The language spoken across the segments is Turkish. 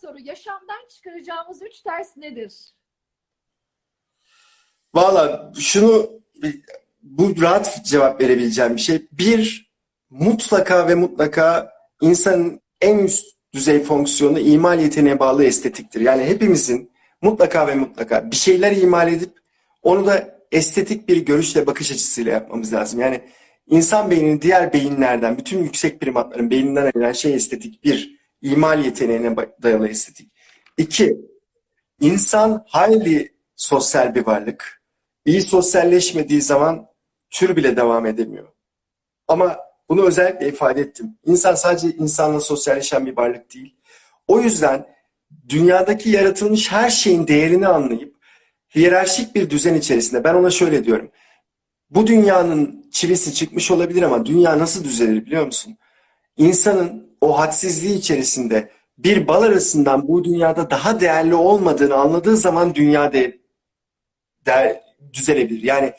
soru. Yaşamdan çıkaracağımız üç ders nedir? Valla şunu bu rahat cevap verebileceğim bir şey. Bir, mutlaka ve mutlaka insanın en üst düzey fonksiyonu imal yeteneğe bağlı estetiktir. Yani hepimizin mutlaka ve mutlaka bir şeyler imal edip onu da estetik bir görüşle bakış açısıyla yapmamız lazım. Yani insan beyninin diğer beyinlerden, bütün yüksek primatların beyninden ayrılan şey estetik. Bir, imal yeteneğine dayalı estetik. İki, insan hayli sosyal bir varlık. İyi sosyalleşmediği zaman tür bile devam edemiyor. Ama bunu özellikle ifade ettim. İnsan sadece insanla sosyalleşen bir varlık değil. O yüzden dünyadaki yaratılmış her şeyin değerini anlayıp hiyerarşik bir düzen içerisinde ben ona şöyle diyorum. Bu dünyanın çivisi çıkmış olabilir ama dünya nasıl düzelir biliyor musun? İnsanın o hadsizliği içerisinde bir bal arasından bu dünyada daha değerli olmadığını anladığı zaman dünya de, de düzelebilir. Yani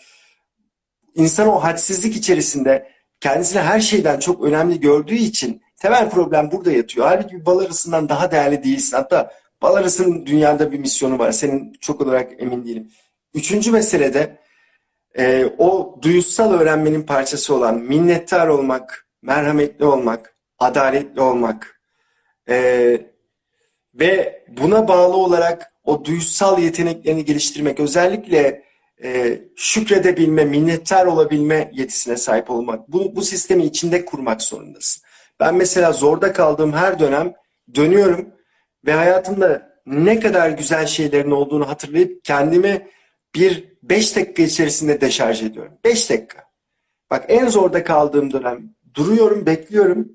insan o hadsizlik içerisinde kendisini her şeyden çok önemli gördüğü için temel problem burada yatıyor. Halbuki bal arasından daha değerli değilsin. Hatta bal arasının dünyada bir misyonu var. Senin çok olarak emin değilim. Üçüncü mesele de e, o duyusal öğrenmenin parçası olan minnettar olmak, merhametli olmak, adaletli olmak e, ve buna bağlı olarak o duyusal yeteneklerini geliştirmek özellikle e, şükredebilme, minnettar olabilme yetisine sahip olmak. Bu, bu sistemi içinde kurmak zorundasın. Ben mesela zorda kaldığım her dönem dönüyorum ve hayatımda ne kadar güzel şeylerin olduğunu hatırlayıp kendimi bir beş dakika içerisinde deşarj ediyorum. Beş dakika. Bak en zorda kaldığım dönem duruyorum, bekliyorum.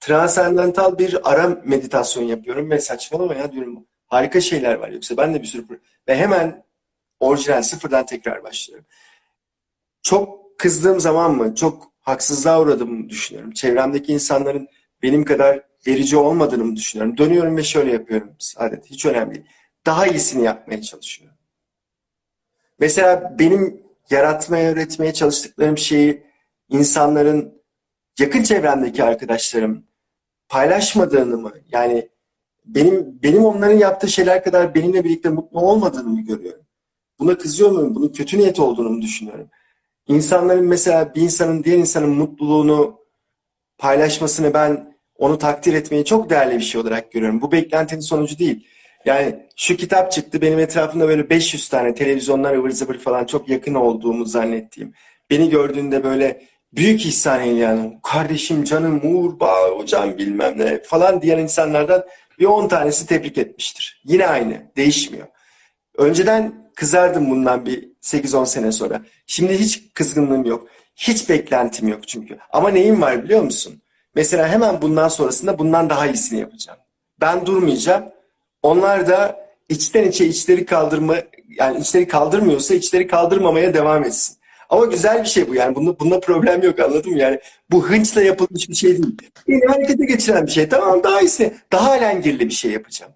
Transendental bir ara meditasyon yapıyorum ve saçmalama ya diyorum harika şeyler var yoksa ben de bir sürü ve hemen orijinal sıfırdan tekrar başlıyorum. Çok kızdığım zaman mı, çok haksızlığa uğradığımı düşünüyorum. Çevremdeki insanların benim kadar verici olmadığını mı düşünüyorum. Dönüyorum ve şöyle yapıyorum. Saadet hiç önemli değil. Daha iyisini yapmaya çalışıyorum. Mesela benim yaratmaya, öğretmeye çalıştıklarım şeyi insanların yakın çevremdeki arkadaşlarım paylaşmadığını mı? Yani benim benim onların yaptığı şeyler kadar benimle birlikte mutlu olmadığını mı görüyorum? Buna kızıyor muyum? Bunun kötü niyet olduğunu mu düşünüyorum? İnsanların mesela bir insanın diğer insanın mutluluğunu paylaşmasını ben onu takdir etmeyi çok değerli bir şey olarak görüyorum. Bu beklentinin sonucu değil. Yani şu kitap çıktı benim etrafımda böyle 500 tane televizyonlar ıvır zıvır falan çok yakın olduğumu zannettiğim. Beni gördüğünde böyle büyük ihsan yani kardeşim canım Uğur Bağ hocam bilmem ne falan diyen insanlardan bir 10 tanesi tebrik etmiştir. Yine aynı değişmiyor. Önceden kızardım bundan bir 8-10 sene sonra. Şimdi hiç kızgınlığım yok. Hiç beklentim yok çünkü. Ama neyim var biliyor musun? Mesela hemen bundan sonrasında bundan daha iyisini yapacağım. Ben durmayacağım. Onlar da içten içe içleri kaldırma yani içleri kaldırmıyorsa içleri kaldırmamaya devam etsin. Ama güzel bir şey bu yani. Bunda, bunda problem yok anladın mı? Yani bu hınçla yapılmış bir şey değil. Beni harekete geçiren bir şey. Tamam daha iyisi. Daha alengirli bir şey yapacağım.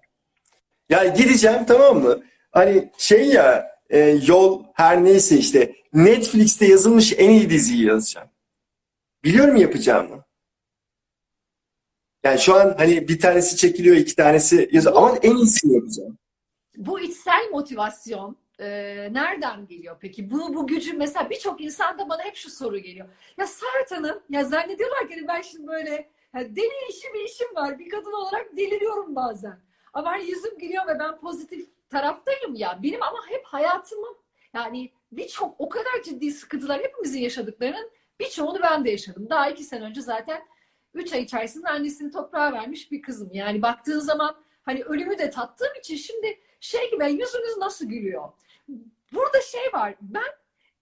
Yani gideceğim tamam mı? Hani şey ya e, yol her neyse işte Netflix'te yazılmış en iyi diziyi yazacağım. Biliyorum yapacağımı. Yani şu an hani bir tanesi çekiliyor, iki tanesi yazıyor ama en iyisini yapacağım. Bu içsel motivasyon e, nereden geliyor peki? Bu, bu gücü mesela birçok insanda bana hep şu soru geliyor. Ya Hanım, ya zannediyorlar ki hani ben şimdi böyle yani deli işi bir işim var. Bir kadın olarak deliriyorum bazen. Ama hani yüzüm gülüyor ve ben pozitif taraftayım ya. Benim ama hep hayatımın yani birçok o kadar ciddi sıkıntılar hepimizin yaşadıklarının birçoğunu ben de yaşadım. Daha iki sene önce zaten üç ay içerisinde annesini toprağa vermiş bir kızım. Yani baktığın zaman hani ölümü de tattığım için şimdi şey gibi yüzünüz nasıl gülüyor? Burada şey var ben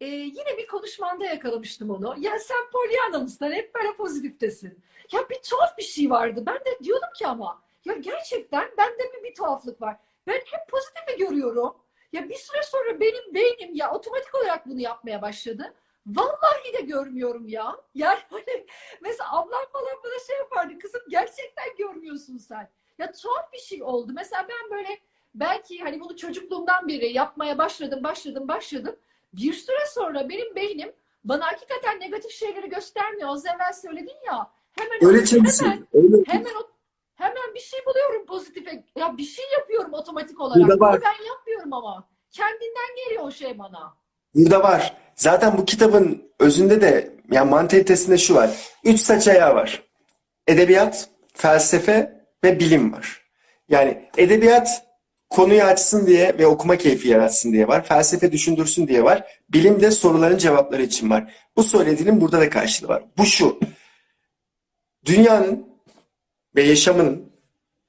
e, yine bir konuşmanda yakalamıştım onu. Ya sen Pollyanna mısın? Hep böyle pozitiftesin. Ya bir tuhaf bir şey vardı. Ben de diyordum ki ama ya gerçekten bende bir, bir tuhaflık var. Ben hep pozitifi görüyorum. Ya bir süre sonra benim beynim ya otomatik olarak bunu yapmaya başladı. Vallahi de görmüyorum ya. Yani hani mesela ablam falan bana şey yapardı. Kızım gerçekten görmüyorsun sen. Ya tuhaf bir şey oldu. Mesela ben böyle belki hani bunu çocukluğumdan beri yapmaya başladım, başladım, başladım. Bir süre sonra benim beynim bana hakikaten negatif şeyleri göstermiyor. Az evvel söyledin ya. Hemen Öyle hemen, çalışıyor. Öyle. hemen o hemen bir şey buluyorum pozitif. Ya bir şey yapıyorum otomatik olarak. Burada var. Bunu ben yapmıyorum ama. Kendinden geliyor o şey bana. Burada var. Zaten bu kitabın özünde de yani mantalitesinde şu var. Üç saç ayağı var. Edebiyat, felsefe ve bilim var. Yani edebiyat konuyu açsın diye ve okuma keyfi yaratsın diye var. Felsefe düşündürsün diye var. Bilim de soruların cevapları için var. Bu söylediğinin burada da karşılığı var. Bu şu. Dünyanın ve yaşamının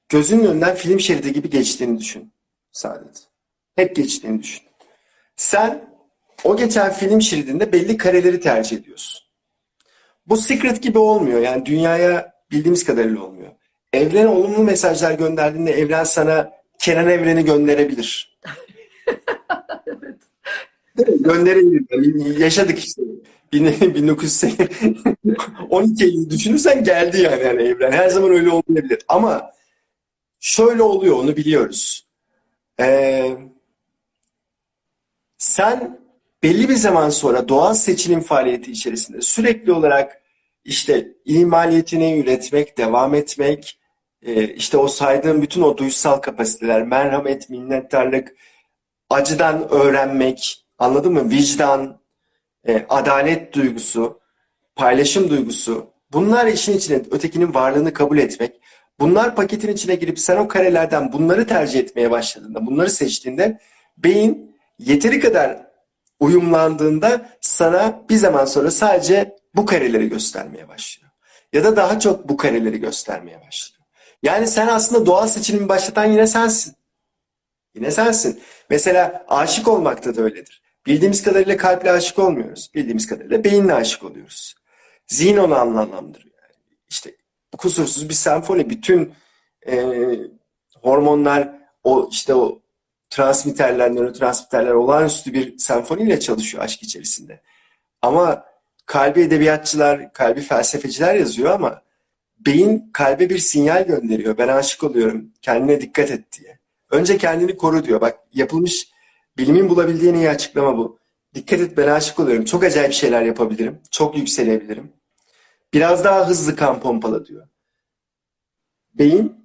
gözünün önünden film şeridi gibi geçtiğini düşün. Saadet. Hep geçtiğini düşün. Sen o geçen film şeridinde belli kareleri tercih ediyorsun. Bu Secret gibi olmuyor. Yani dünyaya bildiğimiz kadarıyla olmuyor. Evrene olumlu mesajlar gönderdiğinde evren sana Kenan Evren'i gönderebilir. Evet. Gönderebilir. Yani yaşadık işte. 1912 Eylül düşünürsen geldi yani, yani evren. Her zaman öyle olmayabilir. Ama şöyle oluyor onu biliyoruz. Ee, sen belli bir zaman sonra doğal seçilim faaliyeti içerisinde sürekli olarak işte imaliyetini üretmek, devam etmek, işte o saydığım bütün o duysal kapasiteler, merhamet, minnettarlık, acıdan öğrenmek, anladın mı? Vicdan, e, adalet duygusu, paylaşım duygusu, bunlar işin içine ötekinin varlığını kabul etmek, bunlar paketin içine girip sen o karelerden bunları tercih etmeye başladığında, bunları seçtiğinde beyin yeteri kadar uyumlandığında sana bir zaman sonra sadece bu kareleri göstermeye başlıyor. Ya da daha çok bu kareleri göstermeye başlıyor. Yani sen aslında doğal seçilimi başlatan yine sensin. Yine sensin. Mesela aşık olmakta da öyledir. Bildiğimiz kadarıyla kalple aşık olmuyoruz. Bildiğimiz kadarıyla beyinle aşık oluyoruz. Zihin onu anlamlandırıyor. İşte kusursuz bir senfoni. Bütün e, hormonlar, o işte o transmitterler, nörotransmitterler olağanüstü bir senfoniyle çalışıyor aşk içerisinde. Ama kalbi edebiyatçılar, kalbi felsefeciler yazıyor ama beyin kalbe bir sinyal gönderiyor. Ben aşık oluyorum. Kendine dikkat et diye. Önce kendini koru diyor. Bak yapılmış bilimin bulabildiği en açıklama bu. Dikkat et ben aşık oluyorum. Çok acayip şeyler yapabilirim. Çok yükselebilirim. Biraz daha hızlı kan pompala diyor. Beyin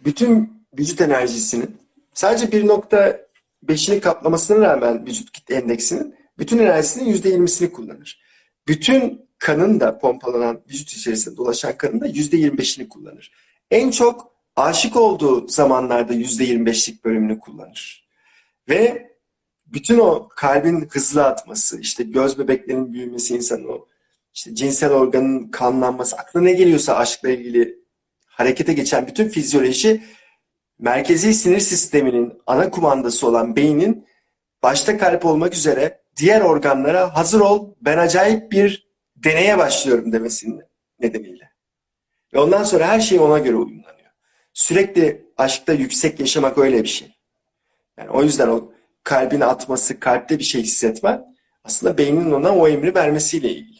bütün vücut enerjisinin sadece 1.5'ini kaplamasına rağmen vücut endeksinin bütün enerjisinin %20'sini kullanır. Bütün kanın da pompalanan vücut içerisinde dolaşan kanın da %25'ini kullanır. En çok aşık olduğu zamanlarda %25'lik bölümünü kullanır. Ve bütün o kalbin hızlı atması, işte göz bebeklerinin büyümesi, insanın o işte cinsel organın kanlanması, aklına ne geliyorsa aşkla ilgili harekete geçen bütün fizyoloji merkezi sinir sisteminin ana kumandası olan beynin başta kalp olmak üzere diğer organlara hazır ol ben acayip bir deneye başlıyorum demesinin nedeniyle. Ve ondan sonra her şey ona göre uyumlanıyor. Sürekli aşkta yüksek yaşamak öyle bir şey. Yani o yüzden o kalbin atması, kalpte bir şey hissetmen aslında beynin ona o emri vermesiyle ilgili.